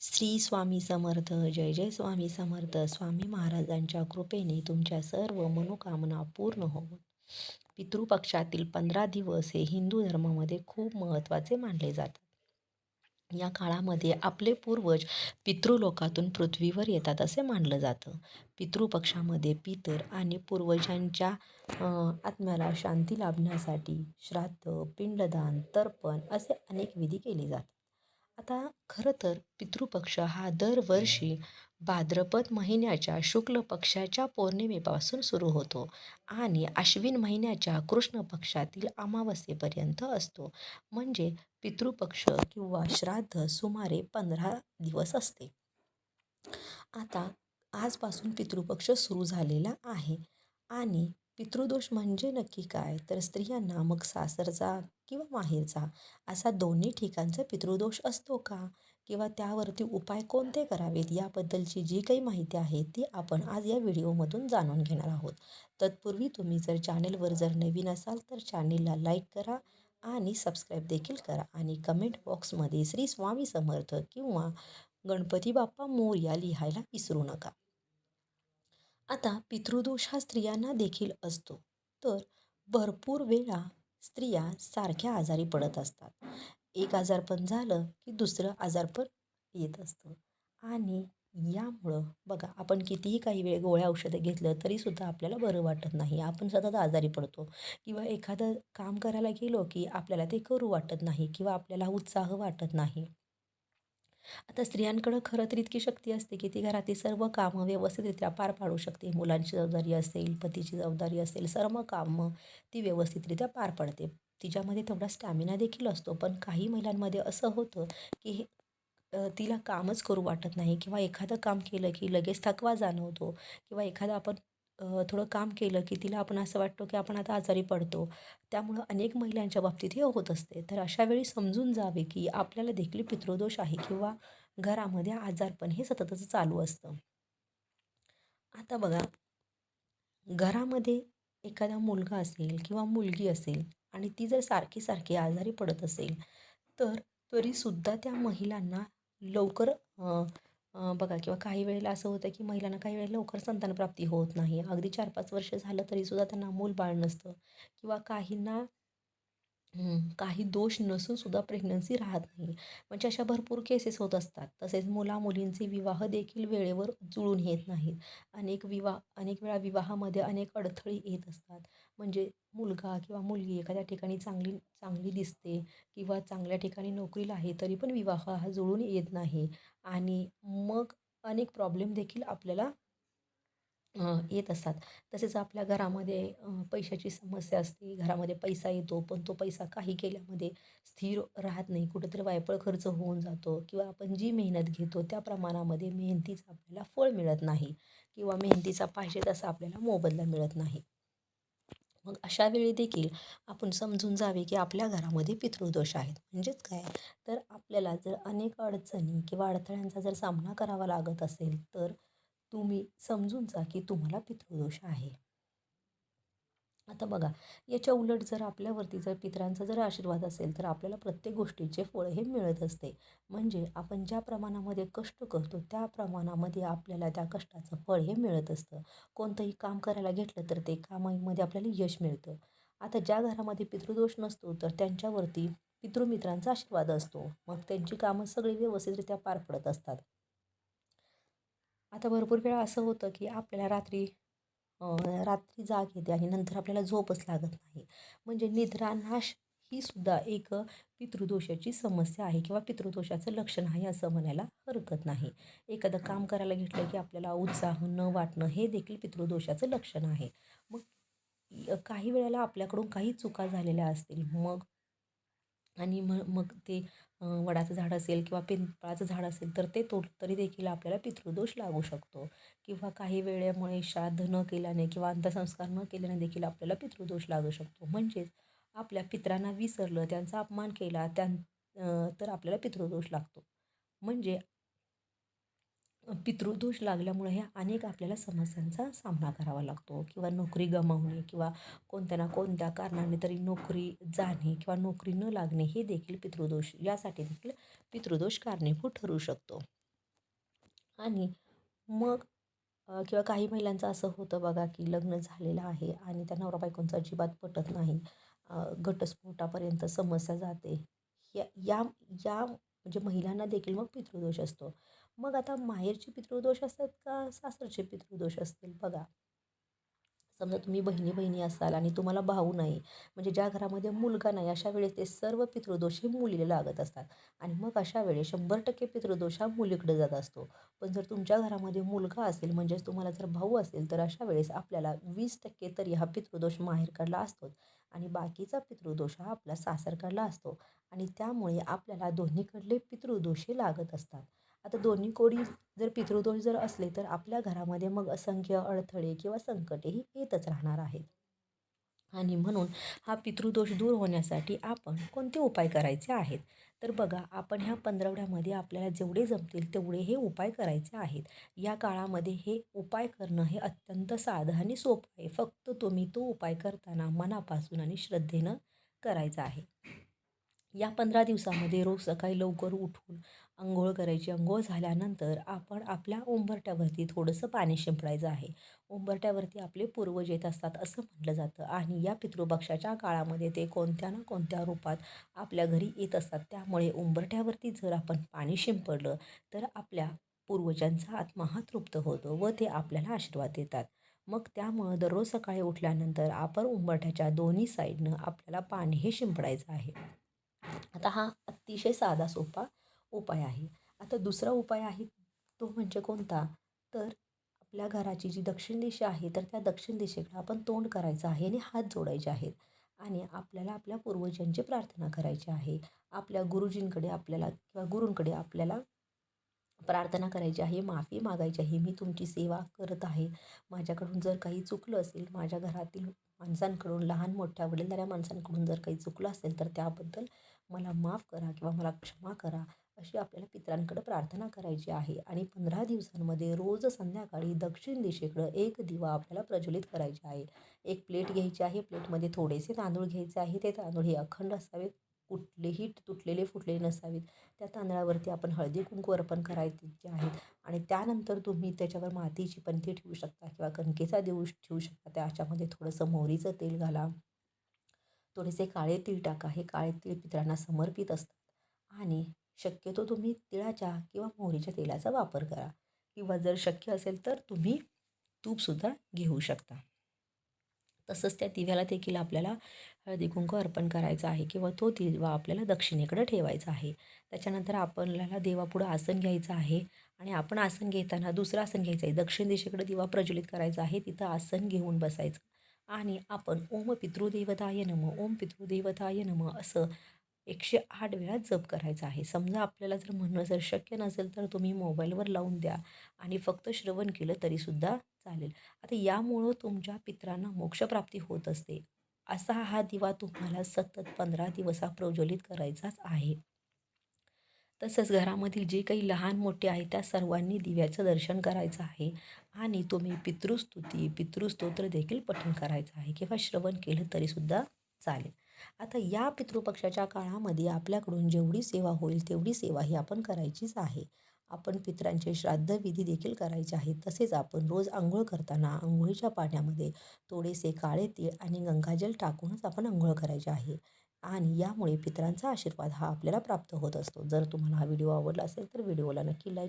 श्री स्वामी समर्थ जय जय स्वामी समर्थ स्वामी महाराजांच्या कृपेने तुमच्या सर्व मनोकामना पूर्ण होवोत पितृपक्षातील पंधरा दिवस हे हिंदू धर्मामध्ये खूप महत्त्वाचे मानले जातात. या काळामध्ये आपले पूर्वज पितृलोकातून पृथ्वीवर येतात असे मानलं जातं. पितृपक्षामध्ये पितर आणि पूर्वजांच्या आत्म्याला शांती लाभण्यासाठी श्राद्ध पिंडदान तर्पण असे अनेक विधी केले जातात. आता खरं तर पितृपक्ष हा दरवर्षी भाद्रपद महिन्याच्या शुक्ल पक्षाच्या पौर्णिमेपासून सुरू होतो आणि आश्विन महिन्याच्या कृष्ण पक्षातील अमावस्येपर्यंत असतो. म्हणजे पितृपक्ष किंवा श्राद्ध सुमारे पंधरा दिवस असते. आता आजपासून पितृपक्ष सुरू झालेला आहे आणि पितृदोष म्हणजे नक्की काय? तर स्त्रियांना मग सासरचा किंवा माहेरचा असा दोन्ही ठिकाणचा पितृदोष असतो का? किंवा त्यावरती उपाय कोणते करावेत? याबद्दलची जी काही माहिती आहे ती आपण आज या व्हिडिओमधून जाणून घेणार आहोत. तत्पूर्वी तुम्ही जर चॅनेलवर जर नवीन असाल तर चॅनेलला लाईक करा आणि सबस्क्राईब देखील करा. आणि कमेंट बॉक्समध्ये श्री स्वामी समर्थ किंवा गणपती बाप्पा मोर्या लिहायला विसरू नका. आता पितृदोष हा स्त्रियांना देखील असतो. तर भरपूर वेळा स्त्रिया सारख्या आजारी पडत असतात. एक आजारपण झालं की दुसरं आजारपण येत असतं. आणि यामुळं बघा आपण कितीही काही वेळ गोळ्या औषधं घेतलं तरीसुद्धा आपल्याला बरं वाटत नाही. आपण सतत आजारी पडतो. किंवा एखादं काम करायला गेलो की आपल्याला ते करू वाटत नाही किंवा आपल्याला उत्साह वाटत नाही. आता स्त्रियांकडं खरं तर इतकी शक्ती असते की ती घरातील सर्व कामं व्यवस्थितरित्या पार पाडू शकते. मुलांची जबाबदारी असेल पतीची जबाबदारी असेल सर्व कामं ती व्यवस्थितरित्या पार पडते. तिच्यामध्ये तेवढा स्टॅमिना देखील असतो पण काही महिलांमध्ये असं होतं की हे तिला कामच करू वाटत नाही किंवा एखादं काम केलं की लगेच थकवा जाणवतो किंवा एखादं आपण थोडं काम केलं की तिला आपण असं वाटतो की आपण आता आजारी पडतो. त्यामुळं अनेक महिलांच्या बाबतीत हे होत असते. तर अशा वेळी समजून जावे की आपल्याला देखील पितृदोष आहे किंवा घरामध्ये आजारपण हे सततच चालू असतं. आता बघा घरामध्ये एखादा मुलगा असेल किंवा मुलगी असेल आणि ती जर सारखी सारखी आजारी पडत असेल तर तरीसुद्धा त्या महिलांना लवकर बघा किंवा काही वेळेला असं होतं की महिलांना काही वेळेला लवकर संतानप्राप्ती होत नाही. अगदी चार पाच वर्ष झालं तरीसुद्धा त्यांना मूलबाळ नसतं किंवा काहींना काही दोष नसून सुद्धा प्रेग्नन्सी राहत नाही म्हणजे अशा भरपूर केसेस होत असतात. तसेच मुलामुलींचे विवाह देखील वेळेवर जुळून येत नाहीत. अनेक विवाह अनेक वेळा विवाहामध्ये अनेक अडथळे येत असतात. म्हणजे मुलगा किंवा मुलगी एखाद्या ठिकाणी चांगली चांगली दिसते किंवा चांगल्या ठिकाणी नोकरीला आहे तरी पण विवाह हा जुळून येत नाही. आणि मग अनेक प्रॉब्लेम देखील आपल्याला येत असतात. तसेच आपल्या घरामध्ये पैशाची समस्या असते. घरामध्ये पैसा येतो पण तो पैसा काही केल्यामध्ये स्थिर राहत नाही. कुठेतरी वायपळ खर्च होऊन जातो किंवा आपण जी मेहनत घेतो त्या प्रमाणामध्ये मेहनतीचं आपल्याला फळ मिळत नाही किंवा मेहनतीचा पाहिजे तसा आपल्याला मोबदला मिळत नाही. मग अशा वेळी देखील आपण समजून जावे की आपल्या घरामध्ये पितृदोष आहेत. म्हणजेच काय? तर आपल्याला जर अनेक अडचणी किंवा अडथळ्यांचा जर सामना करावा लागत असेल तर तुम्ही समजून जा की तुम्हाला पितृदोष आहे. आता बघा याच्या उलट जर आपल्यावरती जर पितरांचा जर आशीर्वाद असेल तर आपल्याला प्रत्येक गोष्टीचे फळ हे मिळत असते. म्हणजे आपण ज्या प्रमाणामध्ये कष्ट करतो त्या प्रमाणामध्ये आपल्याला त्या कष्टाचं फळ हे मिळत असतं. कोणतंही काम करायला घेतलं तर ते कामामध्ये आपल्याला यश मिळतं. आता ज्या घरामध्ये पितृदोष नसतो तर त्यांच्यावरती पितृमित्रांचा आशीर्वाद असतो. मग त्यांची कामं सगळी व्यवस्थितरित्या पार पडत असतात. आता भरपूर वेळा असं होतं की आपल्याला रात्री रात्री जाग येते आणि नंतर आपल्याला झोपच लागत नाही. म्हणजे निद्रानाश ही सुद्धा एक पितृदोषाची समस्या आहे किंवा पितृदोषाचं लक्षण आहे असं म्हणायला हरकत नाही. एखादं काम करायला घेतलं की आपल्याला उत्साह न वाटणं हे देखील पितृदोषाचं लक्षण आहे. मग काही वेळेला आपल्याकडून काही चुका झालेल्या असतील मग आणि मग मग ते वडाचं झाड असेल किंवा पिंपळाचं झाड असेल तर ते तोड तरी देखील आपल्याला पितृदोष लागू शकतो. किंवा काही वेळेमुळे श्राद्ध न केल्याने किंवा अंत्यसंस्कार न केल्याने देखील आपल्याला पितृदोष लागू शकतो. म्हणजेच आपल्या पित्रांना विसरलं त्यांचा अपमान केला त्यां तर आपल्याला पितृदोष लागतो. म्हणजे पितृदोष लागल्यामुळे ह्या अनेक आपल्याला समस्यांचा सामना करावा लागतो. किंवा नोकरी गमावणे किंवा कोणत्या ना कोणत्या कारणाने तरी नोकरी जाणे किंवा नोकरी न लागणे हे देखील पितृदोष यासाठी देखील पितृदोष कारणीभूत ठरू शकतो. आणि मग किंवा काही महिलांचं असं होतं बघा की लग्न झालेलं आहे आणि त्या नवरा बायकोंचं अजिबात पटत नाही. घटस्फोटापर्यंत समस्या जाते. या या या म्हणजे महिलांना देखील मग पितृदोष असतो. मग आता माहेरचे पितृदोष असतात का? सासरचे पितृदोष असतील? बघा. समजा तुम्ही बहिणी बहिणी असाल आणि तुम्हाला भाऊ नाही म्हणजे ज्या घरामध्ये मुलगा नाही अशा वेळेस ते सर्व पितृदोष हे मुलीला लागत असतात. आणि मग अशा वेळेस शंभर टक्के पितृदोष हा मुलीकडे जात असतो. पण जर तुमच्या घरामध्ये मुलगा असेल म्हणजेच तुम्हाला जर भाऊ असेल तर अशा वेळेस आपल्याला वीस टक्के तरी हा पितृदोष माहेरकडला असतोच. आणि बाकीचा पितृदोष हा आपला सासरकडला असतो. आणि त्यामुळे आपल्याला दोन्हीकडले पितृदोष लागत असतात. आता दोन्ही कोणी जर पितृदोष जर असले तर आपल्या घरामध्ये मग असंख्य अडथळे किंवा संकटेही येतच राहणार आहेत. आणि म्हणून हा पितृदोष दूर होण्यासाठी आपण कोणते उपाय करायचे आहेत? तर बघा आपण ह्या पंधरवड्यामध्ये आपल्याला जेवढे जमतील तेवढे हे उपाय करायचे आहेत. या काळामध्ये हे उपाय करणं हे अत्यंत साधं आणि सोपं आहे. फक्त तुम्ही तो उपाय करताना मनापासून आणि श्रद्धेनं करायचा आहे. या पंधरा दिवसामध्ये रोज सकाळी लवकर उठून अंघोळ करायची. अंघोळ झाल्यानंतर आपण आपल्या उंबरट्यावरती थोडंसं पाणी शिंपडायचं आहे. उंबरट्यावरती आपले पूर्वज येत असतात असं म्हटलं जातं आणि या पितृपक्षाच्या काळामध्ये ते कोणत्या ना कोणत्या रूपात आपल्या घरी येत असतात. त्यामुळे उंबरट्यावरती जर आपण पाणी शिंपडलं तर आपल्या पूर्वजांचा आत्मा हा तृप्त होतो व ते आपल्याला आशीर्वाद देतात. मग त्यामुळं दररोज सकाळी उठल्यानंतर आपण उंबरठ्याच्या दोन्ही साईडनं आपल्याला पाणी हे शिंपडायचं आहे. आता हा अतिशय साधा सोपा उपाय आहे. आता दुसरा उपाय आहे तो म्हणजे कोणता? तर आपल्या घराची जी दक्षिण दिशा आहे तर त्या दक्षिण दिशेकडे आपण तोंड करायचं आहे आणि हात जोडायचे आहेत. आणि आपल्याला आपल्या पूर्वजांची प्रार्थना करायची आहे. आपल्या गुरुजींकडे आपल्याला किंवा गुरूंकडे आपल्याला प्रार्थना करायची आहे माफी मागायची आहे मी तुमची सेवा करत आहे. माझ्याकडून जर काही चुकलं असेल माझ्या घरातील माणसांकडून लहान मोठ्या वडीलधाऱ्या माणसांकडून जर काही चुकलं असेल तर त्याबद्दल मला माफ करा किंवा मला क्षमा करा अशी आपल्याला पितरांकडे प्रार्थना करायची आहे. आणि पंधरा दिवसांमध्ये रोज संध्याकाळी दक्षिण दिशेकडं एक दिवा आपल्याला प्रज्वलित करायचा आहे. एक प्लेट घ्यायची आहे. प्लेटमध्ये थोडेसे तांदूळ घ्यायचे आहे. ते तांदूळ हे अखंड असावेत. कुठलेही तुटलेले फुटलेले नसावेत. त्या तांदळावरती आपण हळदी कुंकू अर्पण करायचे आहेत. आणि त्यानंतर तुम्ही त्याच्यावर मातीची पंथी ठेवू शकता किंवा कणकेचा देऊ ठेवू शकता. त्याच्यामध्ये थोडंसं मोहरीचं तेल घाला. थोडेसे काळे तीळ टाका. हे काळे तीळ पितरांना समर्पित असतात. आणि शक्यतो तुम्ही तिळाच्या किंवा मोहरीच्या तेलाचा वापर करा. किंवा जर शक्य असेल तर तुम्ही तूपसुद्धा घेऊ शकता. तसंच त्या दिव्याला देखील आपल्याला हळदी कुंकू अर्पण करायचं आहे किंवा तो दिवा आपल्याला दक्षिणेकडे ठेवायचा आहे. त्याच्यानंतर आपल्याला देवापुढं आसन घ्यायचं आहे आणि आपण आसन घेताना दुसरं आसन घ्यायचं आहे. दक्षिण दिशेकडे दिवा प्रज्वलित करायचा आहे. तिथं आसन घेऊन बसायचं. आणि आपण ओम पितृदेवताय नम ओम पितृदेवताय नम असं एकशे आठ वेळा जप करायचा आहे. समजा आपल्याला जर म्हणणं जर शक्य नसेल तर तुम्ही मोबाईलवर लावून द्या आणि फक्त श्रवण केलं तरीसुद्धा चालेल. आता यामुळं तुमच्या पित्रांना मोक्षप्राप्ती होत असते. असा हा दिवा तुम्हाला सतत पंधरा दिवसा प्रज्वलित करायचाच आहे. तसंच घरामधील जे काही लहान मोठे आहेत त्या सर्वांनी दिव्याचं दर्शन करायचं आहे आणि तुम्ही पितृस्तुती पितृस्तोत्र देखील पठण करायचं आहे. किंवा श्रवण केलं तरीसुद्धा चालेल. आता या पितृपक्षाच्या काळामध्ये आपल्याकडून जेवढी सेवा होईल तेवढी सेवा ही आपण करायचीच आहे. आपण पित्रांचे श्राद्धविधी देखील करायचे आहेत तसेच आपण रोज आंघोळ करताना आंघोळीच्या पाण्यामध्ये थोडेसे काळे तीळ आणि गंगाजल टाकूनच आपण आंघोळ करायचे आहे. आणि यामुळे पितरांचा आशीर्वाद हा आपल्याला प्राप्त होत असतो. जर तुम्हाला हा व्हिडिओ आवडला असेल तर व्हिडिओला नक्की लाईक